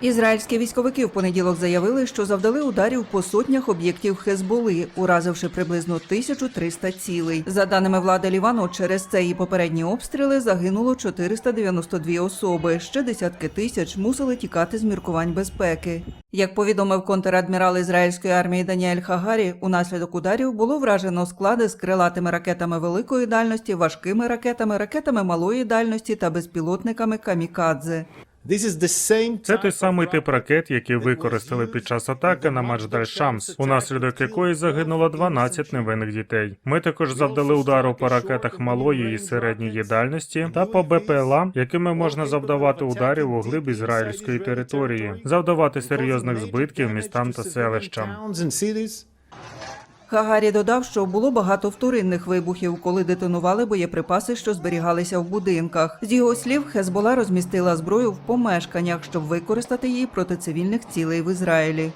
Ізраїльські військовики в понеділок заявили, що завдали ударів по сотнях об'єктів Хезболи, уразивши приблизно 1300 цілей. За даними влади Лівану, через це і попередні обстріли загинуло 492 особи. Ще десятки тисяч мусили тікати з міркувань безпеки. Як повідомив контрадмірал ізраїльської армії Даніель Хагарі, унаслідок ударів було вражено склади з крилатими ракетами великої дальності, важкими ракетами, ракетами малої дальності та безпілотниками камікадзе. Це той самий тип ракет, які використали під час атаки на Мадждаль Шамс, унаслідок якої загинуло 12 невинних дітей. Ми також завдали удару по ракетах малої і середньої дальності та по БПЛА, якими можна завдавати ударів у глиб ізраїльської території, завдавати серйозних збитків містам та селищам. Хагарі додав, що було багато вторинних вибухів, коли детонували боєприпаси, що зберігалися в будинках. З його слів, Хезбола розмістила зброю в помешканнях, щоб використати її проти цивільних цілей в Ізраїлі.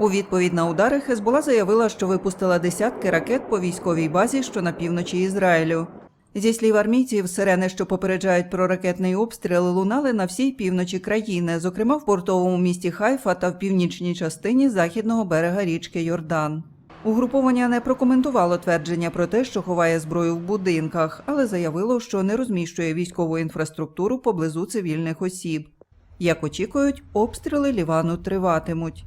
У відповідь на удари Хезбола заявила, що випустила десятки ракет по військовій базі, що на півночі Ізраїлю. Зі слів армійців, сирени, що попереджають про ракетний обстріл, лунали на всій півночі країни, зокрема в портовому місті Хайфа та в північній частині західного берега річки Йордан. Угруповання не прокоментувало твердження про те, що ховає зброю в будинках, але заявило, що не розміщує військову інфраструктуру поблизу цивільних осіб. Як очікують, обстріли Лівану триватимуть.